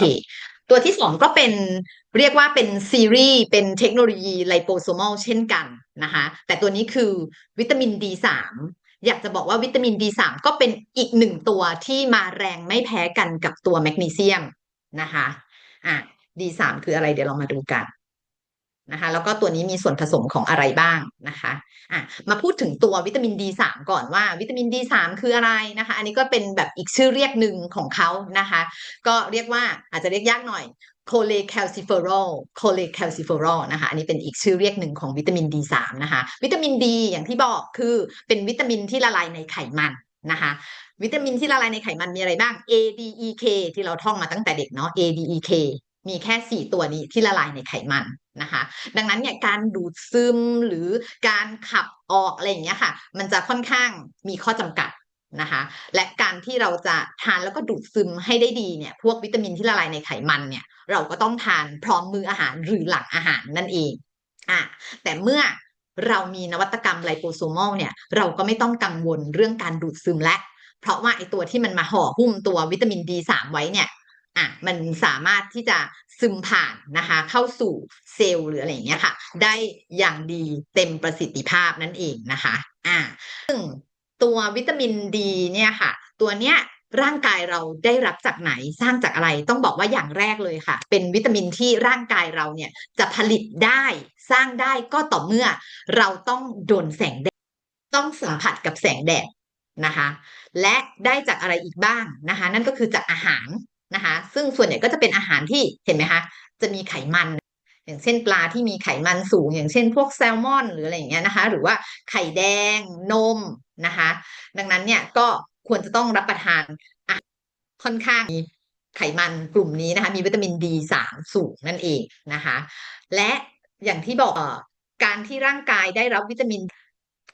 เค ตัวที่สองก็เป็นเรียกว่าเป็นซีรีส์เป็นเทคโนโลยีไลโปโซมอลเช่นกันนะคะ แต่ตัวนี้คือวิตามิน D3 อยากจะบอกว่าวิตามิน D3 ก็เป็นอีกหนึ่งตัวที่มาแรงไม่แพ้กันกับตัวแมกนีเซียมนะคะอะ D3 คืออะไรเดี๋ยวเรามาดูกัน นะคะแล้วก็ตัวนี้มีส่วนผสมของอะไรบ้างนะคะอะมาพูดถึงตัววิตามิน D3 ก่อนว่าวิตามิน D3 คืออะไรนะคะ อันนี้ก็เป็นแบบอีกชื่อเรียกหนึ่งของเขานะคะ ก็เรียกว่าอาจจะเรียกยากหน่อยโคเลแคลซิเฟอรอลโคเลแคลซิเฟอรอลนะคะ อันนี้เป็นอีกชื่อเรียกหนึ่งของวิตามิน D3 นะคะ วิตามิน D อย่างที่บอกคือเป็นวิตามินที่ละลายในไขมันนะคะวิตามินที่ละลายในไขมันมีอะไรบ้าง A D E K ที่เราท่องมาตั้งแต่เด็กเนาะ A D E K มีแค่ 4 ตัวนี้ที่ละลายในไขมัน นะคะดังนั้นเนี่ยการดูดซึมหรือการขับออกอะไรอย่างเงี้ยค่ะ มันจะค่อนข้างมีข้อจำกัดนะคะและการที่เราจะทานแล้วก็ดูดซึมให้ได้ดีเนี่ยพวกวิตามินที่ละลายในไขมันเนี่ยเราก็ต้องทานพร้อมมื้ออาหารหรือหลังอาหารนั่นเองอะแต่เมื่อเรามีนวัตกรรมไลโปโซมอลเนี่ยเราก็ไม่ต้องกังวลเรื่องการดูดซึมและ เพราะว่าไอตัวที่มันมาห่อหุ้มตัววิตามิน D3 ไว้เนี่ย อะมันสามารถที่จะซึมผ่านนะคะ เข้าสู่เซลล์หรืออะไรอย่างเงี้ยค่ะ ได้อย่างดีเต็มประสิทธิภาพนั่นเองนะคะอ่าซึ่งตัววิตามินดีเนี่ยค่ะ ตัวเนี้ยร่างกายเราได้รับจากไหนสร้างจากอะไรต้องบอกว่าอย่างแรกเลยค่ะ เป็นวิตามินที่ร่างกายเราเนี่ยจะผลิตได้สร้างได้ก็ต่อเมื่อเราต้องโดนแสงแดดต้องสัมผัสกับแสงแดดนะคะ และได้จากอะไรอีกบ้างนะคะ นั่นก็คือจากอาหาร นะคะ ซึ่งส่วนใหญ่ก็จะเป็นอาหารที่เห็นไหมคะ จะมีไขมัน อย่างเช่นปลาที่มีไขมันสูง อย่างเช่น พวกแซลมอน หรืออะไรอย่างเงี้ยนะคะ หรือว่าไข่แดงนมนะคะ ดังนั้นเนี่ยก็ควรจะต้องรับประทานอะค่อนข้างมีไขมันกลุ่มนี้นะคะ มีวิตามิน D3 สูงนั่นเองนะคะ และอย่างที่บอกการที่ร่างกายได้รับวิตามิน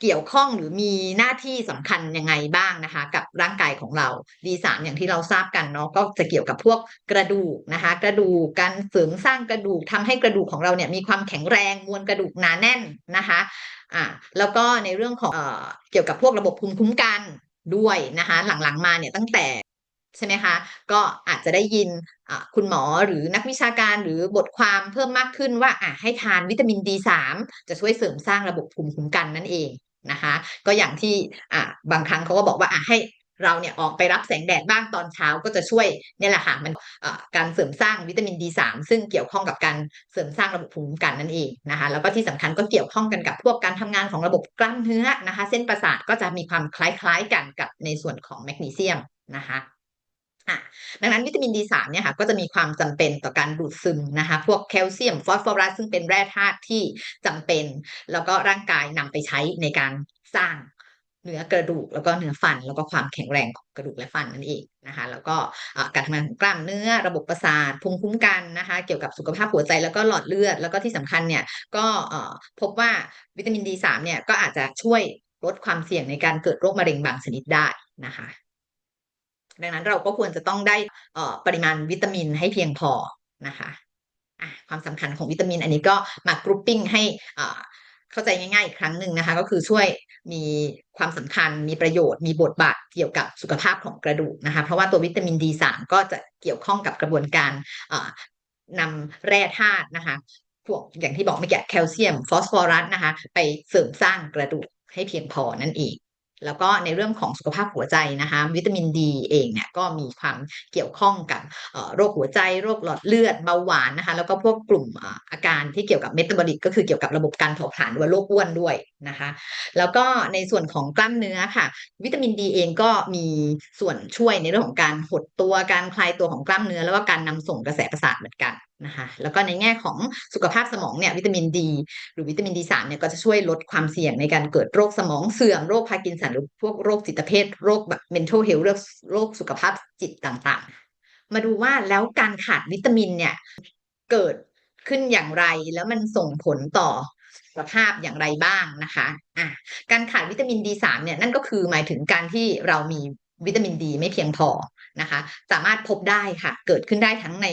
เกี่ยวข้องหรือมีหน้าที่สำคัญยังไงบ้างนะคะ กับร่างกายของเรา D3 อย่างที่เราทราบกันเนาะก็จะเกี่ยวกับพวกกระดูกนะคะ กระดูกการเสริมสร้างกระดูกทำให้กระดูกของเราเนี่ยมีความแข็งแรงมวลกระดูกหนาแน่นนะคะอ่าแล้วก็ในเรื่องของเอ่อเกี่ยวกับพวกระบบภูมิคุ้มกันด้วยนะคะ หลังๆมาเนี่ยตั้งแต่ใช่ไหมคะ ก็อาจจะได้ยินคุณหมอหรือนักวิชาการหรือบทความเพิ่มมากขึ้นว่าอะให้ทานวิตามิน D3 จะช่วยเสริมสร้างระบบภูมิคุ้มกันนั่นเอง นะคะ ก็อย่างที่อ่าบางครั้งเขาก็บอกว่าอะให้เราเนี่ยออกไปรับแสงแดดบ้างตอนเช้าก็จะช่วยเนี่ยแหละค่ะมันการเสริมสร้างวิตามิน D3 ซึ่งเกี่ยวข้องกับการเสริมสร้างระบบภูมิคุ้มกันนั่นเองนะคะแล้วก็ที่สำคัญก็เกี่ยวข้องกันกับพวกการทำงานของระบบกล้ามเนื้อนะคะ เส้นประสาทก็จะมีความคล้ายๆกันกับในส่วนของแมกนีเซียมนะคะ อะดังนั้นวิตามิน D3 เนี่ยค่ะก็จะมีความจำเป็นต่อการดูดซึมนะคะพวกแคลเซียมฟอสฟอรัสซึ่งเป็นแร่ธาตุที่จำเป็น แล้วก็ร่างกายนำไปใช้ในการสร้างเนื้อกระดูกแล้วก็เนื้อฟัน แล้วก็ความแข็งแรงของกระดูกและฟันนั่นเองนะคะ แล้วก็การทำงานของกล้ามเนื้อระบบประสาทภูมิคุ้มกันนะคะ เกี่ยวกับสุขภาพหัวใจแล้วก็หลอดเลือด แล้วก็ที่สำคัญเนี่ยก็พบว่าวิตามิน D3 เนี่ยก็อาจจะช่วยลดความเสี่ยงในการเกิดโรคมะเร็งบางชนิดได้นะคะ ดังนั้นเราก็ควรจะต้องได้ปริมาณวิตามินให้เพียงพอนะคะะความสำคัญของวิตามินอันนี้ก็มากรุ๊ปปิ้งให้เข้าใจง่ายๆอีกครั้งหนึ่งนะคะ ก็คือช่วยมีความสำคัญมีประโยชน์ มีบทบาทเกี่ยวกับสุขภาพของกระดูกนะคะ เพราะว่าตัววิตามิน D3 ก็จะเกี่ยวข้องกับกระบวนการนำแร่ธาตุนะคะพวกอย่างที่บอกเมื่อกี้แคลเซียม ฟอสฟอรัสนะคะ ไปเสริมสร้างกระดูกให้เพียงพอนั่นเอง แล้วก็ในเรื่องของสุขภาพหัวใจนะคะวิตามินดีเองเนี่ยก็มีความเกี่ยวข้องกับโรคหัวใจ โรคหลอดเลือดเบาหวานนะคะแล้วก็พวกกลุ่มอาการที่เกี่ยวกับเมตาบอลิกก็คือเกี่ยวกับระบบการเผาผลาญหรือโรคอ้วนด้วยนะคะแล้วก็ในส่วนของกล้ามเนื้อค่ะ วิตามินดีเองก็มีส่วนช่วยในเรื่องของการหดตัวการคลายตัวของกล้ามเนื้อ แล้วก็การนำส่งกระแสประสาทเหมือนกันนะคะแล้วก็ในแง่ของสุขภาพสมองเนี่ยวิตามินดี หรือวิตามินดีสามเนี่ยก็จะช่วยลดความเสี่ยงในการเกิดโรคสมองเสื่อมโรคพาร์กินสันหรือพวกโรคจิตเภทโรคแบบ mental health โรคโรคสุขภาพจิตต่างๆ มาดูว่าแล้วการขาดวิตามินเนี่ยเกิดขึ้นอย่างไรแล้วมันส่งผลต่อสภาพอย่างไรบ้างนะคะอะการขาดวิตามิน D3 เนี่ยนั่นก็คือหมายถึงการที่เรามีวิตามินดีไม่เพียงพอนะคะ สามารถพบได้ค่ะ เกิดขึ้นได้ทั้งใน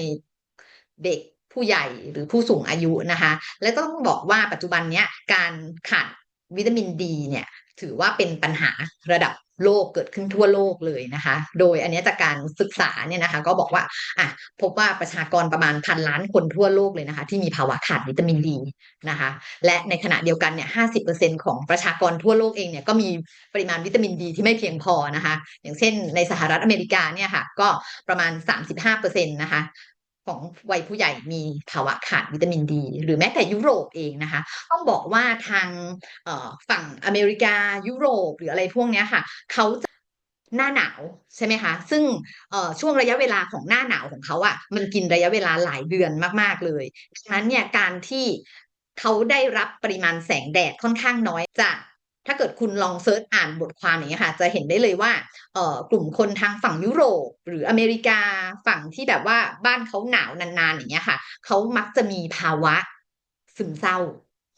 เด็กผู้ใหญ่หรือผู้สูงอายุนะคะ และก็ต้องบอกว่าปัจจุบันเนี้ยการขาดวิตามินดีเนี่ยถือว่าเป็นปัญหาระดับโลกเกิดขึ้นทั่วโลกเลยนะคะ โดยอันนี้จากการศึกษาเนี่ยนะคะ ก็บอกว่าอะพบว่าประชากรประมาณพันล้านคนทั่วโลกเลยนะคะ ที่มีภาวะขาดวิตามินดีนะคะ และในขณะเดียวกันเนี่ยห้าสิบเปอร์เซ็นของประชากรทั่วโลกเองเนี่ยก็มีปริมาณวิตามินดีที่ไม่เพียงพอนะคะ อย่างเช่นในสหรัฐอเมริกาเนี่ยค่ะก็ประมาณสามสิบห้าเปอร์เซ็นต์นะคะ ของวัยผู้ใหญ่มีภาวะขาดวิตามินดี หรือแม้แต่ยุโรปเองนะคะ ต้องบอกว่าทางฝั่งอเมริกายุโรปหรืออะไรพวกนี้ค่ะเขาจะหน้าหนาวใช่ไหมคะ ซึ่งช่วงระยะเวลาของหน้าหนาวของเขาอะ่ะ มันกินระยะเวลาหลายเดือนมากๆเลยดังนั้นเนี่ยการที่เขาได้รับปริมาณแสงแดดค่อนข้างน้อยจาก ถ้าเกิดคุณลองเซิร์ชอ่านบทความอย่างเงี้ยค่ะ จะเห็นได้เลยว่าเอ่อกลุ่มคนทางฝั่งยุโรป หรืออเมริกาฝั่งที่แบบว่าบ้านเขาหนาวนานๆอย่างเงี้ยค่ะเขามักจะมีภาวะซึมเศร้า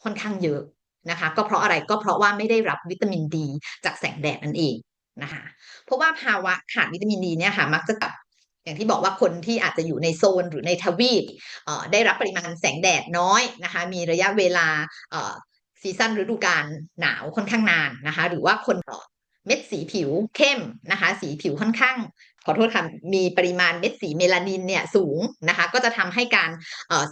ค่อนข้างเยอะนะคะ ก็เพราะอะไรก็เพราะว่าไม่ได้รับวิตามินดีจากแสงแดดนั่นเองนะคะเพราะว่าภาวะขาดวิตามินดีเนี่ยค่ะมักจะกับอย่างที่บอกว่าคนที่อาจจะอยู่ในโซนหรือในทวีปได้รับปริมาณแสงแดดน้อยนะคะ มีระยะเวลา ซีซั่นฤดูกาลหนาวค่อนข้างนานนะคะ หรือว่าคนเม็ดสีผิวเข้มนะคะ สีผิวค่อนข้าง ขอโทษค่ะมีปริมาณเม็ดสีเมลานินเนี่ยสูงนะคะ ก็จะทำให้การ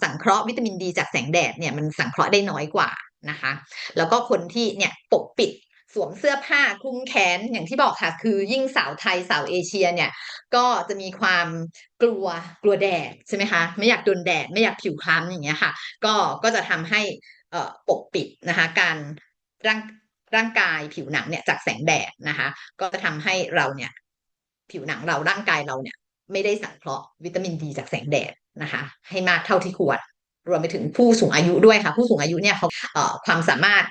สังเคราะห์วิตามินดีจากแสงแดดเนี่ยมันสังเคราะห์ได้น้อยกว่านะคะ แล้วก็คนที่เนี่ยปกปิดสวมเสื้อผ้าคลุมแขนอย่างที่บอกค่ะ คือยิ่งสาวไทยสาวเอเชียเนี่ย ก็จะมีความกลัวกลัวแดดใช่ไหมคะ ไม่อยากโดนแดด ไม่อยากผิวคล้ำอย่างเงี้ยค่ะ ก็ก็จะทำให้ ปกปิดนะคะการร่างร่างกายผิวหนังเนี่ยจากแสงแดดนะคะ ก็จะทำให้เราเนี่ยผิวหนังเราร่างกายเราเนี่ย ไม่ได้สังเคราะห์วิตามินดีจากแสงแดดนะคะ ให้มากเท่าที่ควร รวมไปถึงผู้สูงอายุด้วยค่ะ ผู้สูงอายุเนี่ยเขาเความสามารถ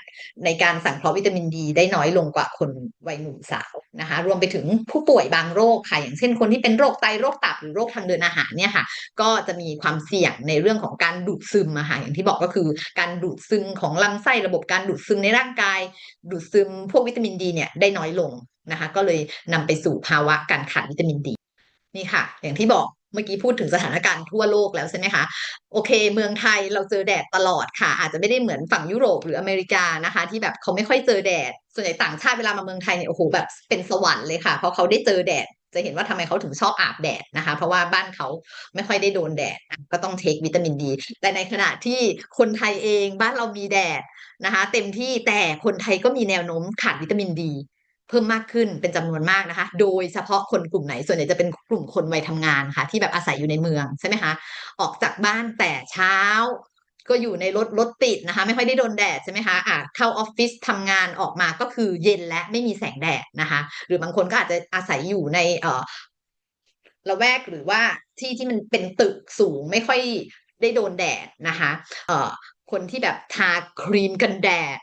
ในการสังเคราะห์วิตามินดีได้น้อยลงกว่าคนวัยหนุ่มสาวนะคะ รวมไปถึงผู้ป่วยบางโรคค่ะ อย่างเช่นคนที่เป็นโรคไตโรคตับหรือโรคทางเดินอาหารเนี่ยค่ะ ก็จะมีความเสี่ยงในเรื่องของการดูดซึมอาหารอย่างที่บอกก็คือการดูดซึมของลำไส้ระบบการดูดซึมในร่างกาย ดูดซึมพวกวิตามินดีเนี่ยได้น้อยลงนะคะ ก็เลยนำไปสู่ภาวะการขาดวิตามินดีนี่ค่ะ อย่างที่บอก เมื่อกี้พูดถึงสถานการณ์ทั่วโลกแล้วใช่ไหมคะ โอเค เมืองไทยเราเจอแดดตลอดค่ะ อาจจะไม่ได้เหมือนฝั่งยุโรปหรืออเมริกานะคะ ที่แบบเขาไม่ค่อยเจอแดด ส่วนใหญ่ต่างชาติเวลามาเมืองไทยเนี่ยโอ้โหแบบเป็นสวรรค์เลยค่ะ เพราะเขาได้เจอแดดจะเห็นว่าทำไมเขาถึงชอบอาบแดดนะคะ เพราะว่าบ้านเขาไม่ค่อยได้โดนแดด ก็ต้องเทควิตามินดี แต่ในขณะที่คนไทยเองบ้านเรามีแดดนะคะ เต็มที่แต่คนไทยก็มีแนวโน้มขาดวิตามินดี พิ่มมากขึ้นเป็นจำนวนมากนะคะ โดยเฉพาะคนกลุ่มไหน ส่วนใหญ่จะเป็นกลุ่มคนวัยทำงานค่ะ ที่แบบอาศัยอยู่ในเมืองใช่ไหมคะ ออกจากบ้านแต่เช้า ก็อยู่ในรถรถติดนะคะ ไม่ค่อยได้โดนแดดใช่ไหมคะอะเข้าออฟฟิศทำงานออกมาก็คือเย็นและไม่มีแสงแดดนะคะ หรือบางคนก็อาจจะอาศัยอยู่ในเอ่อละแวกหรือว่าที่ที่มันเป็นตึกสูงไม่ค่อยได้โดนแดดนะคะ เอ่อ คนที่แบบทาครีมกันแดด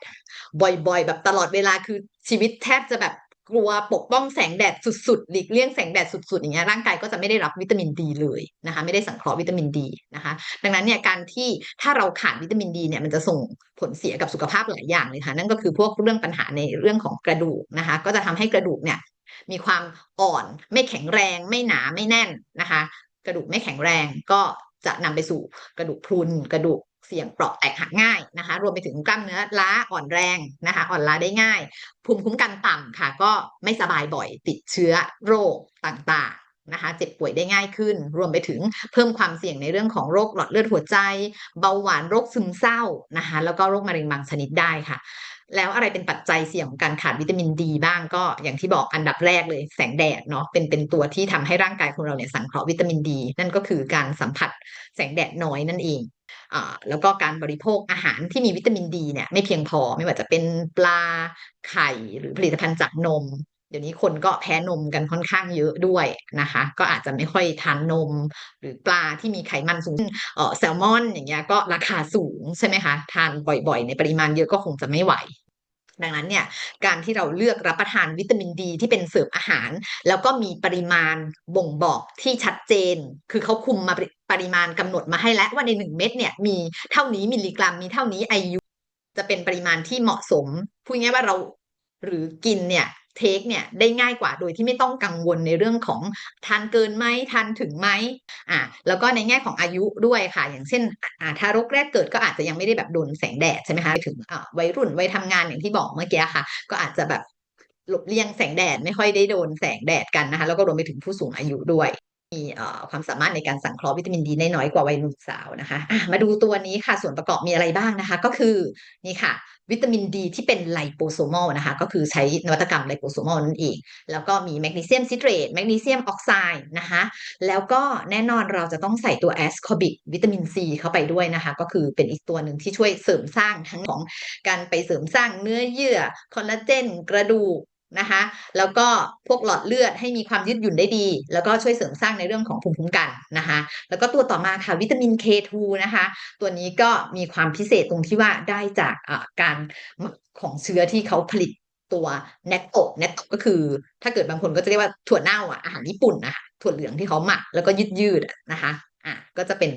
บ่อยๆ แบบตลอดเวลาคือชีวิตแทบจะแบบกลัวปกป้องแสงแดดสุดๆ หลีกเลี่ยงแสงแดดสุดๆ อย่างเงี้ยร่างกายก็จะไม่ได้รับวิตามินดีเลยนะคะไม่ได้สังเคราะห์วิตามินดีนะคะ ดังนั้นเนี่ยการที่ถ้าเราขาดวิตามินดีเนี่ยมันจะส่งผลเสียกับสุขภาพหลายอย่างเลยค่ะนั่นก็คือพวกเรื่องปัญหาในเรื่องของกระดูกนะคะก็จะทำให้กระดูกเนี่ยมีความอ่อนไม่แข็งแรง ไม่หนาไม่แน่นนะคะ กระดูกไม่แข็งแรงก็จะนำไปสู่กระดูกพรุนกระดูก เสี่ยงเปราะแตกหักง่ายนะคะ รวมไปถึงกล้ามเนื้อล้าอ่อนแรงนะคะ อ่อนล้าได้ง่าย ภูมิคุ้มกันต่ำค่ะ ก็ไม่สบายบ่อยติดเชื้อโรคต่างๆนะคะ เจ็บป่วยได้ง่ายขึ้น รวมไปถึงเพิ่มความเสี่ยงในเรื่องของโรคหลอดเลือดหัวใจ เบาหวานโรคซึมเศร้านะคะ แล้วก็โรคมะเร็งบางชนิดได้ค่ะแล้วอะไรเป็นปัจจัยเสี่ยงของการขาดวิตามินดีบ้างก็อย่างที่บอกอันดับแรกเลยแสงแดดเนาะเป็นเป็นตัวที่ทำให้ร่างกายของเราเนี่ยสังเคราะห์วิตามินดี นั่นก็คือการสัมผัสแสงแดดน้อยนั่นเอง แล้วก็การบริโภคอาหารที่มีวิตามินดีเนี่ยไม่เพียงพอไม่ว่าจะเป็นปลาไข่หรือผลิตภัณฑ์จากนม เดี๋ยวนี้คนก็แพ้นมกันค่อนข้างเยอะด้วยนะคะ ก็อาจจะไม่ค่อยทานนม หรือปลาที่มีไขมันสูงเออแซลมอนอย่างเงี้ยก็ราคาสูงใช่ไหมคะทานบ่อยๆ ในปริมาณเยอะก็คงจะไม่ไหว ดังนั้นเนี่ยการที่เราเลือกรับประทานวิตามินดีที่เป็นเสริมอาหาร แล้วก็มีปริมาณบ่งบอกที่ชัดเจน คือเขาคุมมาปริมาณกำหนดมาให้แล้วว่าในหนึ่งเม็ดเนี่ยมีเท่านี้มิลลิกรัม มีเท่านี้ไอยูจะเป็นปริมาณที่เหมาะสมพูดง่ายว่าเราหรือกินเนี่ย เทคเนี่ยได้ง่ายกว่าโดยที่ไม่ต้องกังวลในเรื่องของทานเกินไหมทานถึงไหมอ่าแล้วก็ในแง่ของอายุด้วยค่ะ อย่างเช่นอ่าทารกแรกเกิดก็อาจจะยังไม่ได้แบบโดนแสงแดดใช่ไหมคะไปถึงอ่าวัยรุ่นวัยทำงานอย่างที่บอกเมื่อกี้ค่ะ ก็อาจจะแบบหลบเลี่ยงแสงแดดไม่ค่อยได้โดนแสงแดดกันนะคะแล้วก็รวมไปถึงผู้สูงอายุด้วย มีความสามารถในการสังเคราะห์วิตามินดีได้น้อยกว่าวัยหนุ่มสาวนะคะะมาดูตัวนี้ค่ะส่วนประกอบมีอะไรบ้างนะคะ ก็คือนี่ค่ะ วิตามินดีที่เป็นไลโปโซมอลนะคะ ก็คือใช้นวัตกรรมไลโปโซมอลนั่นเอง แล้วก็มีแมกนีเซียมซิเตรตแมกนีเซียมออกไซด์นะคะ แล้วก็แน่นอนเราจะต้องใส่ตัวแอสคอบิกวิตามินซีเข้าไปด้วยนะคะ ก็คือเป็นอีกตัวหนึ่งที่ช่วยเสริมสร้างทั้งของการไปเสริมสร้างเนื้อเยื่อคอลลาเจนกระดูก นะคะ แล้วก็พวกหลอดเลือดให้มีความยืดหยุ่นได้ดี แล้วก็ช่วยเสริมสร้างในเรื่องของภูมิคุ้มกันนะคะ แล้วก็ตัวต่อมาค่ะวิตามิน K2 นะคะ ตัวนี้ก็มีความพิเศษตรงที่ว่าได้จากการของเชื้อที่เขาผลิตตัวเนตโตเนตโตก็คือ ถ้าเกิดบางคนก็จะเรียกว่าถั่วเน่าอะอาหารญี่ปุ่นนะคะถั่วเหลืองที่เขาหมักแล้วก็ยืดยืดนะคะ อะก็จะเป็น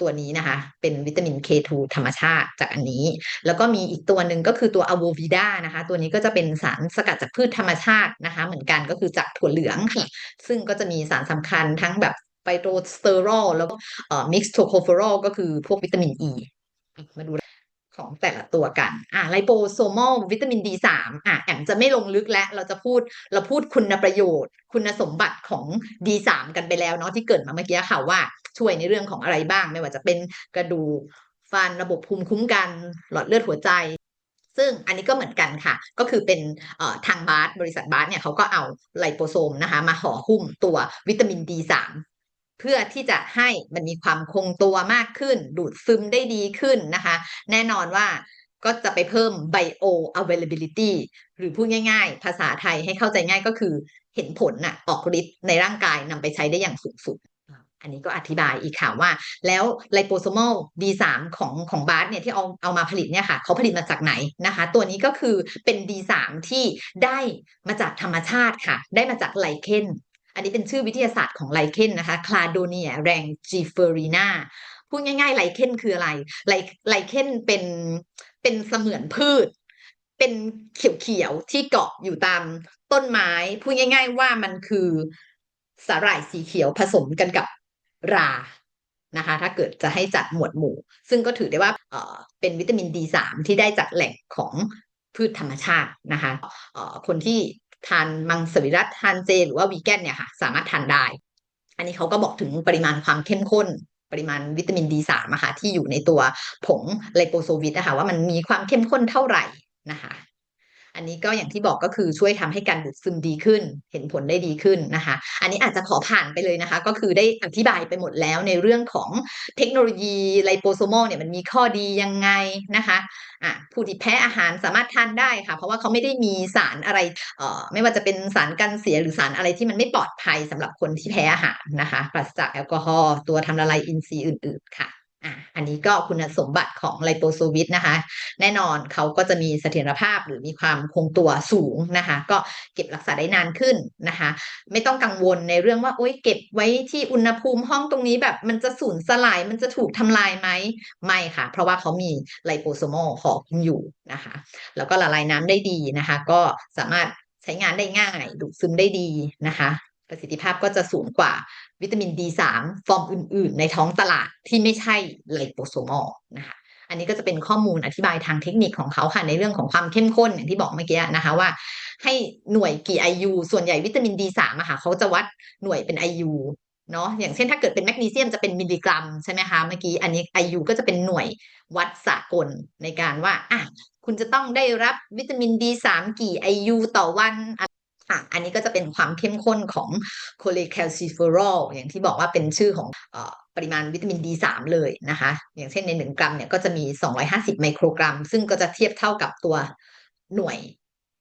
ตัวนี้นะคะ เป็นวิตามิน K2 ธรรมชาติจากอันนี้ แล้วก็มีอีกตัวหนึ่งก็คือตัวอะโววิดานะคะ ตัวนี้ก็จะเป็นสารสกัดจากพืชธรรมชาตินะคะ เหมือนกันก็คือจากถั่วเหลืองค่ะซึ่งก็จะมีสารสำคัญทั้งแบบไฟโตสเตอรอลแล้วก็เอ่อมิกซ์โทโคฟอรอลก็คือพวกวิตามินอ e. ีมาดู ของแต่ละตัวกันอ่าไลโปโซมอลวิตามิน D3 อะแอมจะไม่ลงลึกแล้วเราจะพูดเราพูดคุณประโยชน์ คุณสมบัติของ D3 กันไปแล้วเนาะที่เกิดมาเมื่อกี้ค่ะว่าช่วยในเรื่องของอะไรบ้าง ไม่ว่าจะเป็นกระดูกฟันระบบภูมิคุ้มกัน หลอดเลือดหัวใจ ซึ่งอันนี้ก็เหมือนกันค่ะ ก็คือเป็นทางบาสบริษัทบาสเนี่ยเขาก็เอาไลโปโซมนะคะมาห่อหุ้มตัววิตามิน D3 พื่อที่จะให้มันมีความคงตัวมากขึ้น ดูดซึมได้ดีขึ้นนะคะ แน่นอนว่าก็จะไปเพิ่ม bio availability หรือพูดง่ายๆ ภาษาไทยให้เข้าใจง่ายก็คือเห็นผลน่ะออกฤทธิ์ในร่างกายนำไปใช้ได้อย่างสูงสุด อันนี้ก็อธิบายอีกค่ะว่า แล้วไลโปโซมอล D3 ของของบาร์สเนี่ยที่เอาเอามาผลิตเนี่ยค่ะเขาผลิตมาจากไหนนะคะ ตัวนี้ก็คือเป็น D3 ที่ได้มาจากธรรมชาติค่ะ ได้มาจากไลเคน อันนี้เป็นชื่อวิทยาศาสตร์ของไลเคนนะคะคลาโดเนียแรงจีเฟอรีนาพูดง่ายๆไลเคนคืออะไรไลไลเคนเป็นเป็นเสมือนพืช เป็นเขียวๆที่เกาะอยู่ตามต้นไม้พูดง่าย ๆ ว่ามันคือสาหร่ายสีเขียวผสมกันกับรานะคะถ้าเกิดจะให้จัดหมวดหมู่ ซึ่งก็ถือได้ว่าเออเป็นวิตามิน D3 ที่ได้จากแหล่งของพืชธรรมชาตินะคะคนที่ ทานมังสวิรัตทานเจ หรือว่าวีแกนเนี่ยค่ะ สามารถทานได้ อันนี้เขาก็บอกถึงปริมาณความเข้มข้นปริมาณวิตามิน D3 นะคะที่อยู่ในตัวผงไลโปโซวิตนะคะว่ามันมีความเข้มข้นเท่าไหร่นะคะ อันนี้ก็อย่างที่บอกก็คือช่วยทำให้การดูดซึมดีขึ้น เห็นผลได้ดีขึ้นนะคะ อันนี้อาจจะขอผ่านไปเลยนะคะ ก็คือได้อธิบายไปหมดแล้วในเรื่องของเทคโนโลยีไลโปโซมอลเนี่ยมันมีข้อดียังไงนะคะอะผู้ที่แพ้อาหารสามารถทานได้ค่ะ เพราะว่าเขาไม่ได้มีสารอะไรเอ่อไม่ว่าจะเป็นสารกันเสียหรือสารอะไรที่มันไม่ปลอดภัยสำหรับคนที่แพ้อาหารนะคะปราศจากแอลกอฮอล์ตัวทำละลายอินทรีย์อื่น ๆค่ะ อะอันนี้ก็คุณสมบัติของไลโปโซวิตนะคะ แน่นอนเขาก็จะมีเสถียรภาพหรือมีความคงตัวสูงนะคะ ก็เก็บรักษาได้นานขึ้นนะคะ ไม่ต้องกังวลในเรื่องว่าโอ๊ยเก็บไว้ที่อุณหภูมิห้องตรงนี้แบบมันจะสูญสลายมันจะถูกทำลายไหมไม่ค่ะ เพราะว่าเขามีไลโปโซมอลห่อหุ้มอยู่นะคะ แล้วก็ละลายน้ำได้ดีนะคะ ก็สามารถใช้งานได้ง่ายดูดซึมได้ดีนะคะ ประสิทธิภาพก็จะสูงกว่า วิตามิน D3 ฟอร์มอื่น ๆ ในท้องตลาดที่ไม่ใช่ไลโปโซมอลนะคะอันนี้ก็จะเป็นข้อมูลอธิบายทางเทคนิคของเขาค่ะในเรื่องของความเข้มข้นอย่างที่บอกเมื่อกี้นะคะว่า ให้หน่วยกี่ IU ส่วนใหญ่วิตามิน D3 อะค่ะเขาจะวัดหน่วยเป็น IU เนาะอย่างเช่นถ้าเกิดเป็นแมกนีเซียมจะเป็นมิลลิกรัมใช่ไหมคะเมื่อกี้อันนี้ IU ก็จะเป็นหน่วยวัดสากลในการว่าอะคุณจะต้องได้รับวิตามิน D3 กี่ IU ต่อวัน อะอันนี้ก็จะเป็นความเข้มข้นของโคเลแคลซิฟอรอลอย่างที่บอกว่าเป็นชื่อของอปริมาณวิตามิน D3 เลยนะคะ อย่างเช่นใน 1 กรัมเนี่ยก็จะมี 250 ไมโครกรัม ซึ่งก็จะเทียบเท่ากับตัวหน่วย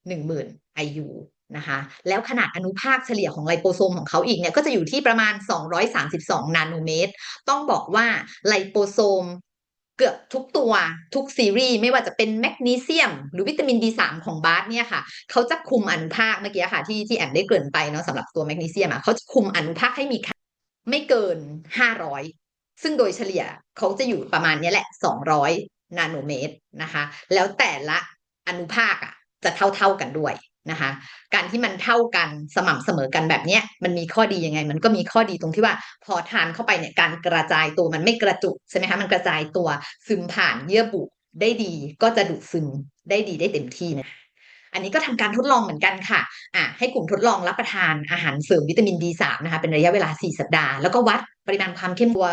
10,000 IU นะคะ แล้วขนาดอนุภาคเฉลี่ยของไลโปโซมของเขาอีกเนี่ยก็จะอยู่ที่ประมาณ 232 นาโนเมตร ต้องบอกว่าไลโปโซม เกือบทุกตัวทุกซีรีส์ไม่ว่าจะเป็นแมกนีเซียม หรือวิตามิน D3 ของบาร์เนี่ยค่ะเขาจะคุมอนุภาคเมื่อกี้ค่ะ ที่ที่แอมได้เกริ่นไปเนาะสำหรับตัวแมกนีเซียมอะเขาจะคุมอนุภาคให้มีค่าไม่เกิน 500 ซึ่งโดยเฉลี่ยเขาจะอยู่ประมาณนี้แหละ 200 นาโนเมตรนะคะ แล้วแต่ละอนุภาคอะจะเท่าเท่ากันด้วย นะคะการที่มันเท่ากันสม่ำเสมอกันแบบเนี้ยมันมีข้อดียังไง มันก็มีข้อดีตรงที่ว่าพอทานเข้าไปเนี่ยการกระจายตัวมันไม่กระจุกใช่ไหมคะมันกระจายตัวซึมผ่านเยื่อบุได้ดีก็จะดูดซึมได้ดีได้เต็มที่นะอันนี้ก็ทำการทดลองเหมือนกันค่ะอะ ให้กลุ่มทดลองรับประทานอาหารเสริมวิตามิน D3 นะคะ เป็นระยะเวลา 4 สัปดาห์ แล้วก็วัดปริมาณความเข้มตัว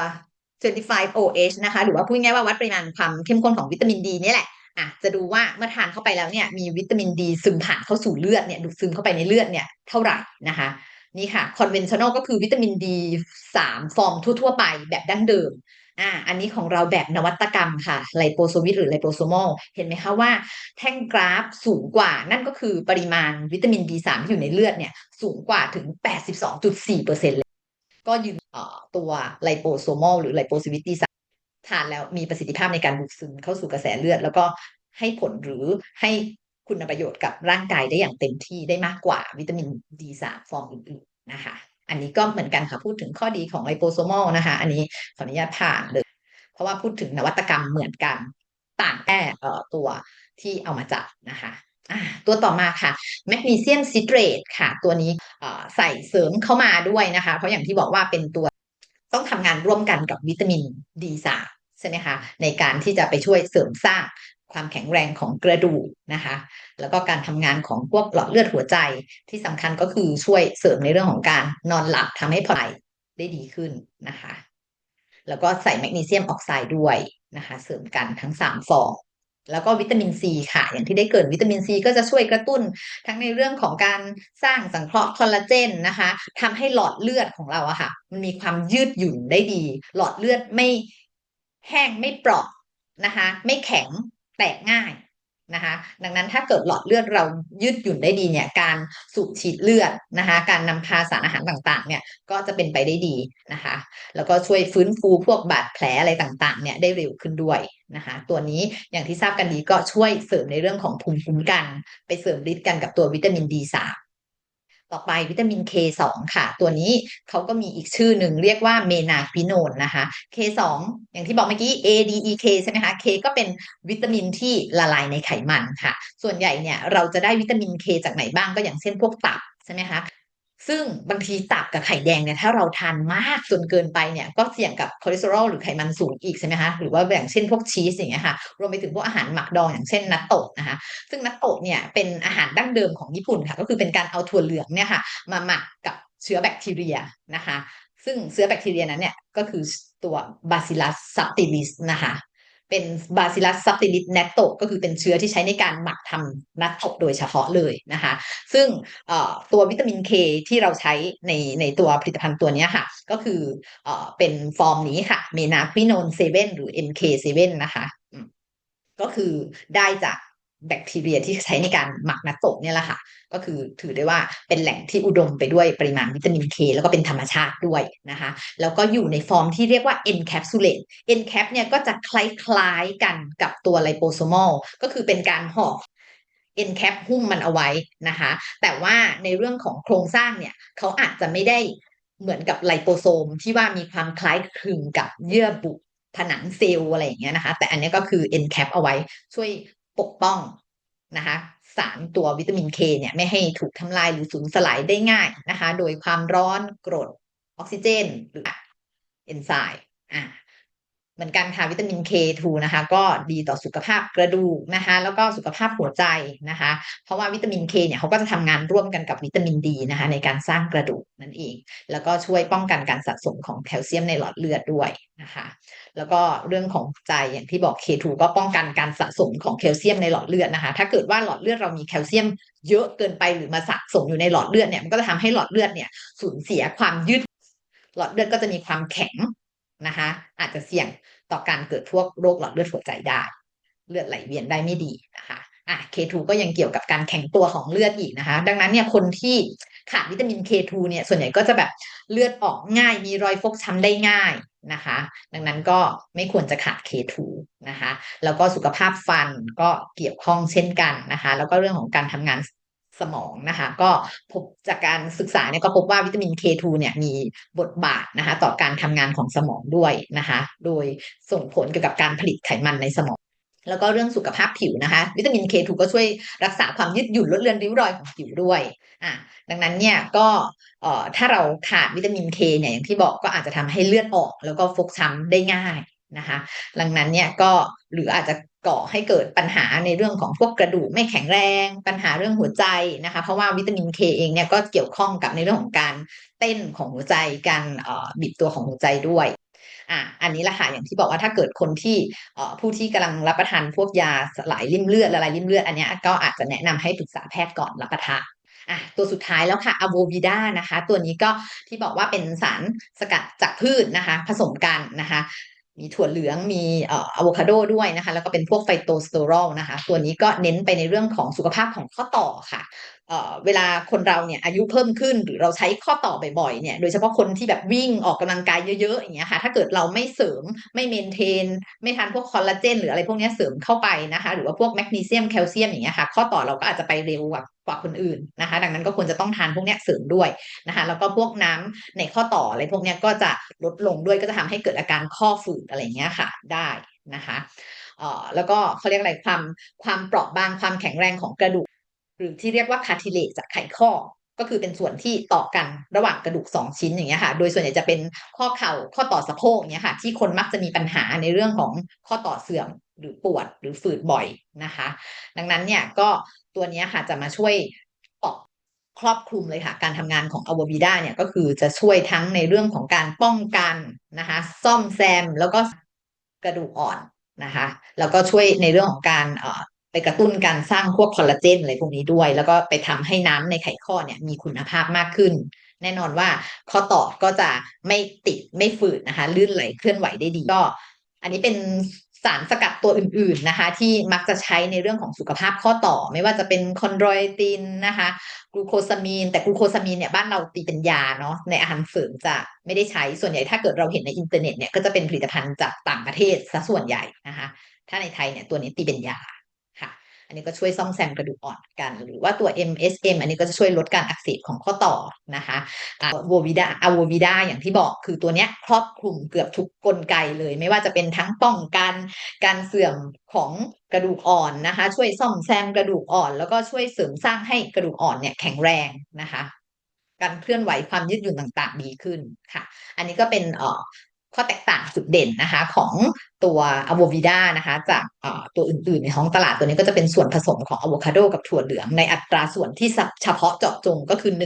25 OH นะคะ หรือว่าพูดง่ายว่าวัดปริมาณความเข้มข้นของวิตามินดีนี่แหละ อะจะดูว่าเมื่อทานเข้าไปแล้วเนี่ยมีวิตามินดีซึมผ่านเข้าสู่เลือดเนี่ยดูดซึมเข้าไปในเลือดเนี่ยเท่าไหร่นะคะนี่ค่ะ conventional ก็คือวิตามินดี3ฟอร์มทั่ว ๆ ไปแบบดั้งเดิมอ่าอันนี้ของเราแบบนวัตกรรมค่ะไลโปโซวิตหรือไลโปโซมอลเห็นไหมคะว่า แท่งกราฟสูงกว่า นั่นก็คือปริมาณวิตามิน D3 ที่อยู่ในเลือดเนี่ยสูงกว่าถึง 82.4%เลยก็ยืนตัวไลโปโซมอลหรือไลโปโซวิต D3 ทานแล้วมีประสิทธิภาพในการดูดซึมเข้าสู่กระแสเลือด แล้วก็ให้ผลหรือให้คุณประโยชน์กับร่างกายได้อย่างเต็มที่ได้มากกว่าวิตามิน D3 ฟอร์มอื่นๆนะคะ อันนี้ก็เหมือนกันค่ะพูดถึงข้อดีของไลโปโซมอลนะคะ อันนี้ขออนุญาตผ่านเลยเพราะว่าพูดถึงนวัตกรรมเหมือนกันต่างแค่ตัวที่เอามาจับนะคะตัวต่อมาค่ะแมกนีเซียมซิเตรตค่ะ ตัวนี้ใส่เสริมเข้ามาด้วยนะคะ เพราะอย่างที่บอกว่าเป็นตัว ต้องทำงานร่วมกันกับวิตามิน D3 ใช่ไหมคะในการที่จะไปช่วยเสริมสร้างความแข็งแรงของกระดูกนะคะ แล้วก็การทำงานของพวกหลอดเลือดหัวใจที่สำคัญก็คือช่วยเสริมในเรื่องของการนอนหลับทำให้ผ่อนได้ดีขึ้นนะคะ แล้วก็ใส่แมกนีเซียมออกไซด์ด้วยนะคะ เสริมกันทั้ง3ฟอง แล้วก็วิตามินซีค่ะ อย่างที่ได้เกิดวิตามินซีก็จะช่วยกระตุ้นทั้งในเรื่องของการสร้างสังเคราะห์คอลลาเจนนะคะทำให้หลอดเลือดของเราอะค่ะ มันมีความยืดหยุ่นได้ดี หลอดเลือดไม่แห้งไม่เปราะนะคะ ไม่แข็งแตกง่าย นะคะดังนั้นถ้าเกิดหลอดเลือดเรายืดหยุ่นได้ดีเนี่ยการสูบฉีดเลือดนะคะการนำพาสารอาหารต่างๆเนี่ยก็จะเป็นไปได้ดีนะคะแล้วก็ช่วยฟื้นฟูพวกบาดแผลอะไรต่างๆเนี่ยได้เร็วขึ้นด้วยนะคะตัวนี้อย่างที่ทราบกันดีก็ช่วยเสริมในเรื่องของภูมิคุ้มกัน ไปเสริมฤทธิ์กันกับตัววิตามิน D3 ต่อไปวิตามิน K2 ค่ะ ตัวนี้เขาก็มีอีกชื่อหนึ่งเรียกว่าเมนาฟิโนนนะคะ K2 อย่างที่บอกเมื่อกี้ A D E K ใช่ไหมคะ K ก็เป็นวิตามินที่ละลายในไขมันค่ะ ส่วนใหญ่เนี่ยเราจะได้วิตามิน K จากไหนบ้างก็อย่างเช่นพวกตับใช่ไหมคะ ซึ่งบางทีตับกับไข่แดงเนี่ยถ้าเราทานมากจนเกินไปเนี่ยก็เสี่ยงกับคอเลสเตอรอลหรือไขมันสูงอีกใช่ไหมคะหรือว่าอย่างเช่นพวกชีสอย่างเงี้ยค่ะรวมไปถึงพวกอาหารหมักดองอย่างเช่นนัตโตะนะคะซึ่งนัตโตะเนี่ยเป็นอาหารดั้งเดิมของญี่ปุ่นค่ะก็คือเป็นการเอาถั่วเหลืองเนี่ยค่ะมาหมักกับเชื้อแบคทีเรียนะคะ ซึ่งเชื้อแบคทีเรียนั้นเนี่ยก็คือตัวบาซิลัสซับติลิสนะคะ เป็นบาซิลัสซับติลิสเนตโตก็คือเป็นเชื้อที่ใช้ในการหมักทำนัตโตโดยเฉพาะเลยนะคะ ซึ่งตัววิตามินเคที่เราใช้ในในตัวผลิตภัณฑ์ตัวนี้ค่ะ ก็คือเป็นฟอร์มนี้ค่ะเมนาควิโนนเซเว่นหรือ MK7 นะคะ ก็คือได้จาก แบคทีเรียที่ใช้ในการหมักนัตโตเนี่ยแหละค่ะ ก็คือถือได้ว่าเป็นแหล่งที่อุดมไปด้วยปริมาณวิตามินเคแล้วก็เป็นธรรมชาติด้วยนะคะ แล้วก็อยู่ในฟอร์มที่เรียกว่า encapsulate encap เนี่ยก็จะคล้ายๆกันกับตัวไลโปโซมอลก็คือเป็นการห่อ encap หุ้มมันเอาไว้นะคะ แต่ว่าในเรื่องของโครงสร้างเนี่ยเขาอาจจะไม่ได้เหมือนกับไลโปโซมที่ว่ามีความคล้ายคลึงกับเยื่อบุผนังเซลล์อะไรอย่างเงี้ยนะคะ แต่อันนี้ก็คือ encap เอาไว้ช่วย ปกป้องนะคะสารตัววิตามินเคเนี่ยไม่ให้ถูกทำลายหรือสูญสลายได้ง่ายนะคะ โดยความร้อนกรดออกซิเจน หรือเอนไซม์อะ เหมือนกันค่ะวิตามิน K2 นะคะก็ดีต่อสุขภาพกระดูกนะคะแล้วก็สุขภาพหัวใจนะคะ เพราะว่าวิตามิน K เนี่ยเขาก็จะทำงานร่วมกันกับวิตามินดีนะคะในการสร้างกระดูกนั่นเอง แล้วก็ช่วยป้องกันการสะสมของแคลเซียมในหลอดเลือดด้วยนะคะแล้วก็เรื่องของใจอย่างที่บอก K2 ก็ป้องกันการสะสมของแคลเซียมในหลอดเลือดนะคะ ถ้าเกิดว่าหลอดเลือดเรามีแคลเซียมเยอะเกินไปหรือมาสะสมอยู่ในหลอดเลือดเนี่ยมันก็จะทำให้หลอดเลือดเนี่ยสูญเสียความยืดหลอดเลือดก็จะมีความแข็ง นะคะ อาจจะเสี่ยงต่อการเกิดพวกโรคหลอดเลือดหัวใจได้ เลือดไหลเวียนได้ไม่ดีนะคะอะ K2 ก็ยังเกี่ยวกับการแข็งตัวของเลือดอีกนะคะ ดังนั้นเนี่ยคนที่ขาดวิตามิน K2 เนี่ยส่วนใหญ่ก็จะแบบเลือดออกง่ายมีรอยฟกช้ำได้ง่ายนะคะ ดังนั้นก็ไม่ควรจะขาด K2 นะคะ แล้วก็สุขภาพฟันก็เกี่ยวข้องเช่นกันนะคะ แล้วก็เรื่องของการทำงาน สมองนะคะ ก็พบจากการศึกษาเนี่ยก็พบว่าวิตามิน K2 เนี่ยมีบทบาทนะคะต่อการทำงานของสมองด้วยนะคะ โดยส่งผลเกี่ยวกับการผลิตไขมันในสมองแล้วก็เรื่องสุขภาพผิวนะคะ วิตามิน K2 ก็ช่วยรักษาความยืดหยุ่นลดเลือนริ้วรอยของผิวด้วยอะดังนั้นเนี่ยก็เอ่อถ้าเราขาดวิตามิน K เนี่ยอย่างที่บอกก็อาจจะทำให้เลือดออก แล้วก็ฟกช้ำได้ง่าย นะคะดังนั้นเนี่ยก็หรืออาจจะก่อให้เกิดปัญหาในเรื่องของพวกกระดูกไม่แข็งแรง ปัญหาเรื่องหัวใจนะคะ เพราะว่าวิตามิน K เองเนี่ยก็เกี่ยวข้องกับในเรื่องของการเต้นของหัวใจการบีบตัวของหัวใจด้วยอะอันนี้ละค่ะอย่างที่บอกว่าถ้าเกิดคนที่ผู้ที่กำลังรับประทานพวกยาสลายริ่มเลือดละลายริ่มเลือดอันนี้ก็อาจจะแนะนำให้ปรึกษาแพทย์ก่อนรับประทานอะตัวสุดท้ายแล้วค่ะอะโววิดานะคะ ตัวนี้ก็ที่บอกว่าเป็นสารสกัดจากพืชนะคะ ผสมกันนะคะ มีถั่วเหลืองมีอะโวคาโดด้วยนะคะ แล้วก็เป็นพวกไฟโตสเตอรอลนะคะ ตัวนี้ก็เน้นไปในเรื่องของสุขภาพของข้อต่อค่ะ เวลาคนเราเนี่ยอายุเพิ่มขึ้นหรือเราใช้ข้อต่อบ่อยๆเนี่ยโดยเฉพาะคนที่แบบวิ่งออกกำลังกายเยอะๆอย่างเงี้ยค่ะถ้าเกิดเราไม่เสริมไม่เมนเทน ไม่ทานพวกคอลลาเจนหรืออะไรพวกนี้เสริมเข้าไปนะคะหรือว่าพวกแมกนีเซียมแคลเซียมอย่างเงี้ยค่ะข้อต่อเราก็อาจจะไปเร็วกว่าคนอื่นนะคะ ดังนั้นก็ควรจะต้องทานพวกนี้เสริมด้วยนะคะแล้วก็พวกน้ำในข้อต่ออะไรพวกนี้ก็จะลดลงด้วยก็จะทำให้เกิดอาการข้อฝืดอะไรเงี้ยค่ะได้นะคะแล้วก็เขาเรียกอะไรความความเปราะบางความแข็งแรงของกระดูก หรือที่เรียกว่าคาทิเลจากไขข้อ ก็คือเป็นส่วนที่ต่อกันระหว่างกระดูกสองชิ้นอย่างเงี้ยค่ะ โดยส่วนใหญ่จะเป็นข้อเข่าข้อต่อสะโพกเงี้ยค่ะ ที่คนมักจะมีปัญหาในเรื่องของข้อต่อเสื่อมหรือปวดหรือฝืดบ่อยนะคะ ดังนั้นเนี่ยก็ตัวนี้ค่ะจะมาช่วยออกครอบคลุมเลยค่ะ การทำงานของอวบิด้าเนี่ยก็คือจะช่วยทั้งในเรื่องของการป้องกันนะคะ ซ่อมแซมแล้วก็กระดูกอ่อนนะคะ แล้วก็ช่วยในเรื่องของการ ไปกระตุ้นการสร้างพวกคอลลาเจนอะไรพวกนี้ด้วย แล้วก็ไปทำให้น้ำในไขข้อเนี่ยมีคุณภาพมากขึ้น แน่นอนว่าข้อต่อก็จะไม่ติดไม่ฝืดนะคะ ลื่นไหลเคลื่อนไหวได้ดีก็อันนี้เป็นสารสกัดตัวอื่นๆนะคะ ที่มักจะใช้ในเรื่องของสุขภาพข้อต่อ ไม่ว่าจะเป็นคอนโดรอยตินนะคะกลูโคซามีน แต่กลูโคซามีนเนี่ยบ้านเราตีเป็นยาเนาะในอาหารเสริมจะไม่ได้ใช้ส่วนใหญ่ถ้าเกิดเราเห็นในอินเทอร์เน็ตเนี่ยก็จะเป็นผลิตภัณฑ์จากต่างประเทศซะส่วนใหญ่นะคะ ถ้าในไทยเนี่ยตัวนี้ตีเป็นยา อันนี้ก็ช่วยซ่อมแซมกระดูกอ่อนกัน หรือว่าตัว MSM อันนี้ก็จะช่วยลดการอักเสบของข้อต่อนะคะโววิดาอะโววิดาอย่างที่บอกคือตัวเนี้ยครอบคลุมเกือบทุกกลไกเลย ไม่ว่าจะเป็นทั้งป้องกันการเสื่อมของกระดูกอ่อนนะคะ ช่วยซ่อมแซมกระดูกอ่อน แล้วก็ช่วยเสริมสร้างให้กระดูกอ่อนเนี่ยแข็งแรงนะคะการเคลื่อนไหวความยืดหยุ่นต่างๆ ดีขึ้นค่ะ อันนี้ก็เป็นเอ่อ ข้อแตกต่างจุดเด่นนะคะของตัวอะโววิดานะคะจากตัวอื่นๆในท้องตลาดตัวนี้ก็จะเป็นส่วนผสมของอะโวคาโดกับถั่วเหลืองในอัตราส่วนที่เฉพาะเจาะจงก็คือ 1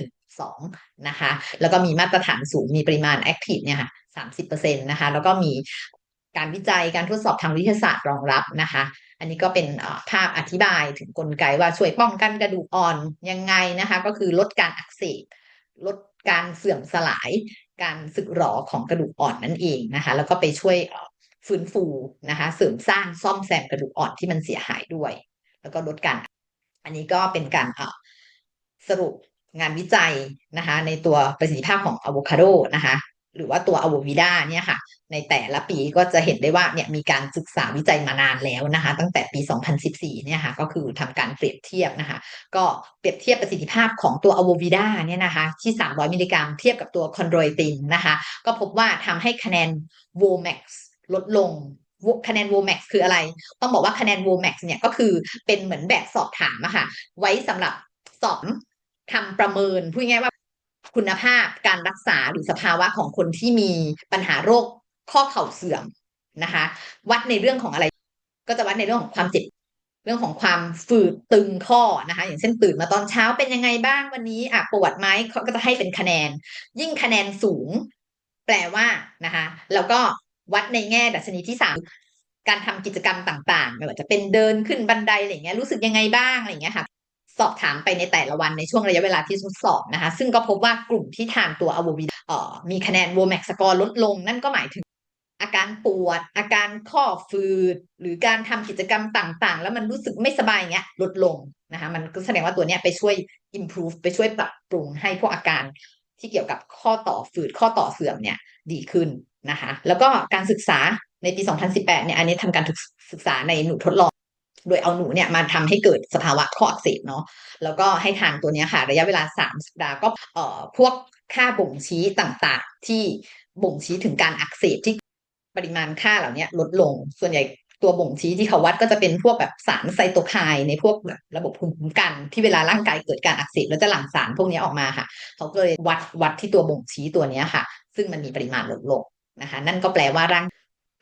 2นะคะแล้วก็มีมาตรฐานสูงมีปริมาณแอคทีฟเนี่ยค่ะสามสิบเปอร์เซ็นต์นะคะแล้วก็มีการวิจัยการทดสอบทางวิทยาศาสตร์รองรับนะคะ อันนี้ก็เป็นภาพอธิบายถึงกลไกว่าช่วยป้องกันกระดูกอ่อนยังไงนะคะ ก็คือลดการอักเสบลดการเสื่อมสลาย การสึกหรอของกระดูกอ่อนนั่นเองนะคะ แล้วก็ไปช่วยฟื้นฟูนะคะเสริมสร้างซ่อมแซมกระดูกอ่อนที่มันเสียหายด้วย แล้วก็ลดการอันนี้ก็เป็นการสรุปงานวิจัยนะคะ ในตัวประสิทธิภาพของอะโวคาโดนะคะ หรือว่าตัวอโววิดาเนี่ยค่ะ ในแต่ละปีก็จะเห็นได้ว่าเนี่ยมีการศึกษาวิจัยมานานแล้วนะคะ ตั้งแต่ปี 2014 เนี่ยค่ะ ก็คือทำการเปรียบเทียบนะคะ ก็เปรียบเทียบประสิทธิภาพของตัวอโววิดาเนี่ยนะคะ ที่ 300 มิลลิกรัมเทียบกับตัวคอนโดรตินนะคะ ก็พบว่าทำให้คะแนนโวแม็กซ์ลดลงคะแนน WOMAX คืออะไร ต้องบอกว่าคะแนน WOMAX เนี่ยก็คือเป็นเหมือนแบบสอบถามอะค่ะ ไว้สำหรับสอบทำประเมิน พูดง่ายว่า คุณภาพการรักษาหรือสภาวะของคนที่มีปัญหาโรคข้อเข่าเสื่อมนะคะ วัดในเรื่องของอะไร ก็จะวัดในเรื่องของความเจ็บเรื่องของความฝืดตึงข้อนะคะ อย่างเช่นตื่นมาตอนเช้าเป็นยังไงบ้างวันนี้อะปวดไหมเขาก็จะให้เป็นคะแนน ยิ่งคะแนนสูง แปลว่านะคะ แล้วก็วัดในแง่ดัชนีที่สามการทำกิจกรรมต่างๆไม่ว่าจะเป็นเดินขึ้นบันไดอะไรเงี้ยรู้สึกยังไงบ้างอะไรเงี้ยค่ะ สอบถามไปในแต่ละวันในช่วงระยะเวลาที่ทดสอบนะคะ ซึ่งก็พบว่ากลุ่มที่ทานตัวอะโววิเอ่อมีคะแนนโวแม็กสกอร์ลดลง นั่นก็หมายถึงอาการปวด อาการข้อฟืด หรือการทำกิจกรรมต่างๆ แล้วมันรู้สึกไม่สบายเงี้ยลดลงนะคะมันก็แสดงว่าตัวเนี้ยไปช่วย improve ไปช่วยปรับปรุงให้พวกอาการที่เกี่ยวกับข้อต่อฝืดข้อต่อเสื่อมเนี่ยดีขึ้นนะคะ แล้วก็การศึกษาในปี 2018 เนี่ย อันนี้ทำการศึกษาในหนูทดลอง โดยเอาหนูเนี่ยมาทำให้เกิดสภาวะข้ออักเสบเนาะแล้วก็ให้ทานตัวนี้ค่ะ ระยะเวลาสามสัปดาห์ก็เอ่อพวกค่าบ่งชี้ต่างๆ ที่บ่งชี้ถึงการอักเสบที่ปริมาณค่าเหล่านี้ลดลง ส่วนใหญ่ตัวบ่งชี้ที่เขาวัดก็จะเป็นพวกแบบสารไซโตไคน์ในพวกแบบระบบภูมิคุ้มกันที่เวลาร่างกายเกิดการอักเสบแล้วจะหลั่งสารพวกนี้ออกมาค่ะ เขาก็เลยวัดวัดที่ตัวบ่งชี้ตัวนี้ค่ะ ซึ่งมันมีปริมาณลดลงนะคะ นั่นก็แปลว่าร่าง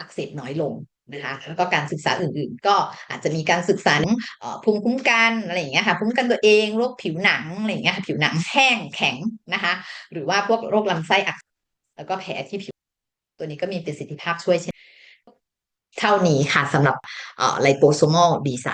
อักเสบน้อยลง นะคะแล้วก็การศึกษาอื่นๆ ก็อาจจะมีการศึกษาเอ่อภูมิคุ้มกันอะไรอย่างเงี้ยค่ะภูมิคุ้มกันตัวเองโรคผิวหนังอะไรอย่างเงี้ยผิวหนังแห้งแข็งนะคะหรือว่าพวกโรคลำไส้อักเสบแล้วก็แผลที่ผิว ตัวนี้ก็มีประสิทธิภาพช่วยเช่น เท่านี้ค่ะสำหรับไลโปโซมอล B3